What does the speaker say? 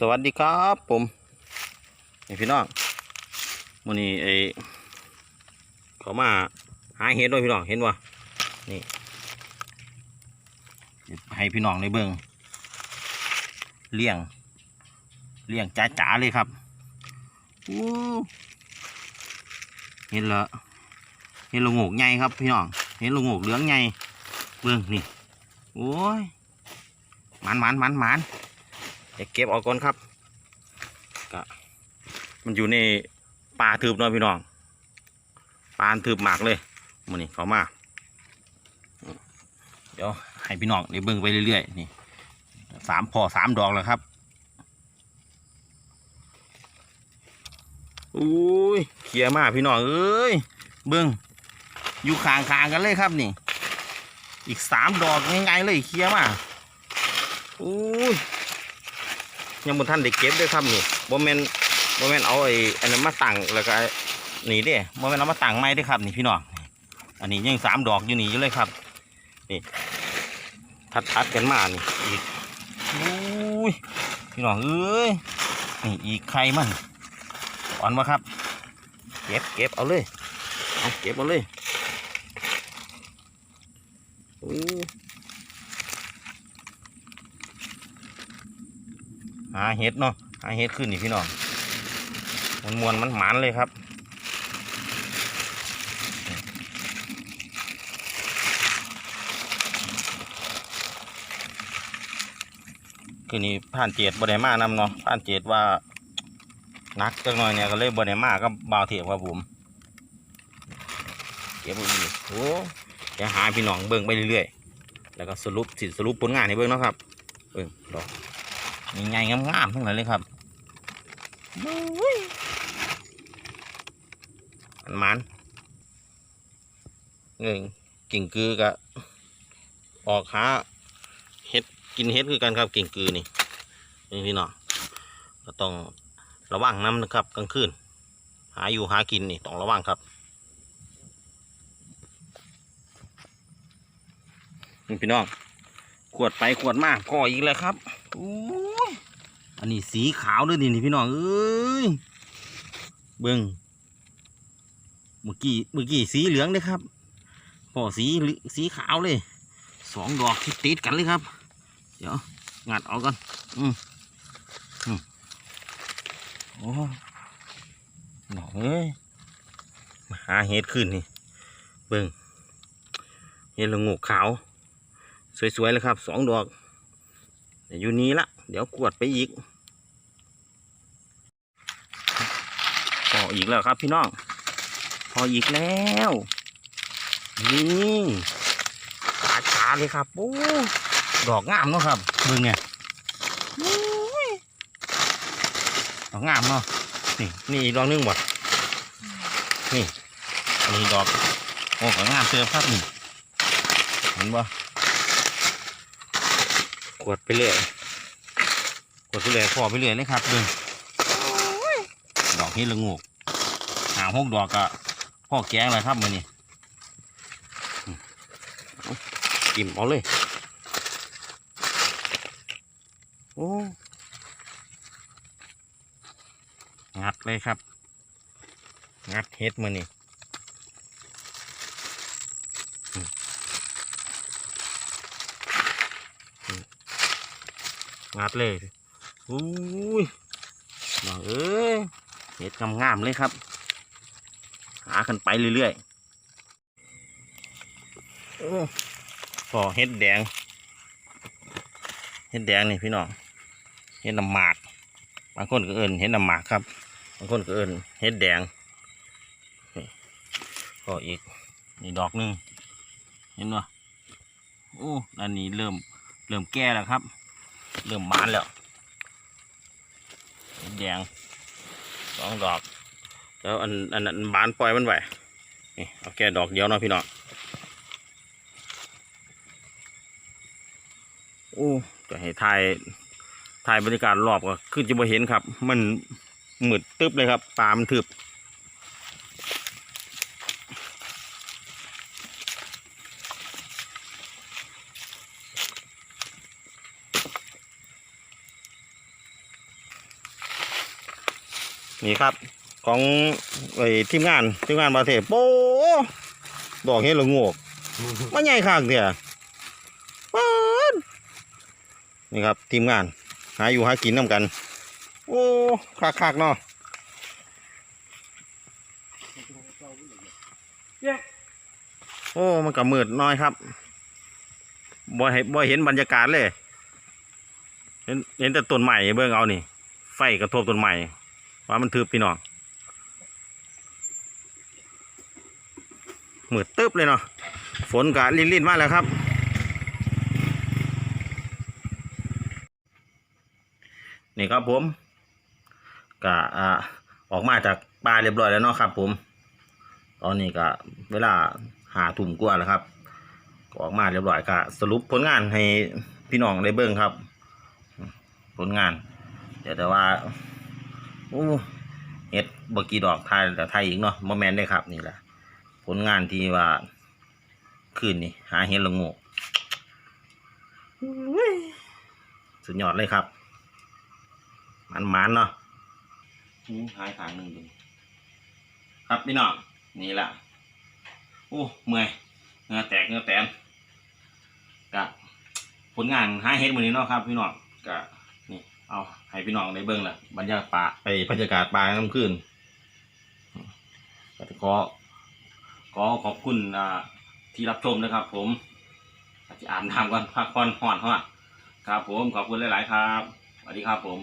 สวัสดีครับผมนี่พี่น้องวันนี้ไอเขามาหาเห็ดด้วยพี่น้องเห็นวะนี่ให้พี่น้องในเบิงเลี้ยง เลี้ยงจ๋าๆเลยครับอู้เห็นละเห็นละโงกใหญ่ครับพี่น้องเห็นละโงกเหลืองใหญ่เบิงนี่โอ้ยมันมันมันมัน เดี๋ยวเก็บออกก่อนครับก็มันอยู่ในป่าทึบเนาะพี่น้องป่าทึบมากเลยมันนี่เขามาเดี๋ยวให้พี่น้องได้เบิ่งไปเรื่อยๆนี่สามพอสามดอกแล้วครับอุ้ยเขียมากพี่น้องเอ้ยเบิ่งอยู่ข้างๆกันเลยครับนี่ อีกสามดอกง่ายๆเลยเคลียมากอุ้ย ยังบนท่านได้เก็บด้วยครับนี่บ่แมนบ่แมนเอาไอ้อันนั้นมาตั้งแล้วก็นี่เด้บ่แมนเอามาตั้งไม้เด้ครับ นี่พี่น้องอันนี้ยังสามดอกอยู่นี่อยู่เลยครับนี่ทัดทัดๆกันมานี่อีกอุ้ยพี่น้องเอ้ยนี่อีกไข่มันอ่อนมาครับ เก็บเก็บเอาเลยเอาเก็บเอาเลยอู้ หาเห็ดเนาะหาเห็ดขึ้นนี่พี่น้องมันมวนมันหมันเลยครับคือนี่ผ่านเจ็ดบไดมานำเนาะผ่านเจ็ดว่านักจังหน่อยเนี่ยก็เลยบไดมาก็บาวเทียบครับผมเก็บไว้ดีโอ้จะหาพี่น้องเบิ่งไปเรื่อยๆแล้วก็สรุปสิสรุปผลงานให้เบิ่งเนาะครับเบิ่งดอก มีไงงามๆทั้งนั้นเลยครับมันมันเงยกิ่งกือก็ออกหาเห็ดกินเห็ดคือกันครับกิ่งกือนี่นี่พี่น้องก็ต้องระวังน้ำนะครับกลางคืนหาอยู่หากินนี่ต้องระวังครับนี่พี่น้อง ขวดไปขวดมาก่ออีกแล้วครับโอ้ยอันนี้สีขาวด้วยนี่นี่พี่น้องเอ้ยเบิ้งเมื่อกี้เมื่อกี้สีเหลืองเลยครับพอสีสีขาวเลยสองดอกที่ติดกันเลยครับ เดี๋ยวงัดเอากันอืมอืมโอ้หนอเอ้ยมาหาเห็ดขึ้นนี่เบิ้งเห็ดละงูขาว สวยๆเลยครับสองดอกอยู่นี้ละ เดี๋ยวกวดไปอีกพออีกแล้วครับพี่น้องพออีกแล้วนี่ตาชาเลยครับโอ้ดอกงามเนาะครับมึงเนี่ยดอกงามเนาะนี่นี่อีกดอกหนึงบ่นี่อันนี้ดอกโอ้ก็งามเติมครับนี่เห็นบ่ กวดไปเรื่อยกวดไปเรื่อยพอไปเรื่อยเลยครับดึงดอกนี้ละงูกหาหกดอกก็พ่อแกงเลยครับมือนี้อืมเอาจิ้มเอาเลย โอ้งัดเลยครับ งัดเฮ็ดมือนี้ งัดเลยอุ้ยน้องเอ้ยเห็ดงามๆเลยครับ หากันไปเรื่อยๆโอ้ก็เห็ดแดง เห็ดแดงนี่พี่น้อง เห็ดน้ำหมาก บางคนก็เอินเห็ดน้ำหมากครับ บางคนก็เอินเห็ดแดงก็อีกนี่ดอกหนึง เห็นปะโอ้อันนี้เริ่มเริ่มแก่แล้วครับ เริ่มบานแล้วแดงสองดอก แล้วอันอันอันบานปล่อยมันไว้นี่เอาแค่ดอกเดียวเนาะพี่น้องโอ้จะให้ถ่ายถ่ายบรรยากาศรอบก็คือจะไม่เห็นครับ มันมืดตึ๊บเลยครับปลามันทึบ นี่ครับ ของไอ้ทีมงานทีมงานบาเทโป้ดอกเห็ดละโงกมาใหญ่ข้างเถี่ยป๊าดนี่ครับทีมงาน หาอยู่หากินน้ำกัน โอ้คักๆเนาะโอ้มันก็มืดน้อยครับบ่เห็นบ่เห็นบรรยากาศเลย เห็นเห็นแต่ต้นใหม่เบิ่งเอานี่ ไฟกระทบต้นใหม่ ว่ามันทึบพี่น้องมืดตึ๊บเลยเนาะฝนกะลินๆมากแล้วครับ นี่ครับผมกะอ่าออกมาจากป่าเรียบร้อยแล้วเนาะครับ ผม ตอนนี้ก็เวลาหาถุ่มกว่าแล้วครับก็ออกมาเรียบร้อยก็สรุปผลงานให้พี่น้องได้เบิ่งครับ ผลงาน เดี๋ยวแต่ว่า โอ้เฮ็ดบกี่ดอกไทยแต่ไทยอีกเนาะโมแมนได้ครับนี่แหละผลงานที่ว่าคืนนี่ หาเห็ดละโงูสุดยอดเลยครับ มันมันๆเนาะหูหายขางหนึ่งดูครับพี่น้องนี่แหละโอ้เมื่อยเหงือแตกเหงือแตนกับผลงานหาเห็ดมือนี้เนาะครับ พี่น้องกับนี่ เอาให้พี่น้องในเบื้องละบรรยากาศป่าไปบรรยากาศป่าน้ำขึ้นขอขอขอบคุณที่รับชมนะครับ ผมอาจจะอ่านทำก่อนพักผ่อนห่อนห่อนครับ ผมขอบคุณหลาย ๆ ครับสวัสดีครับผม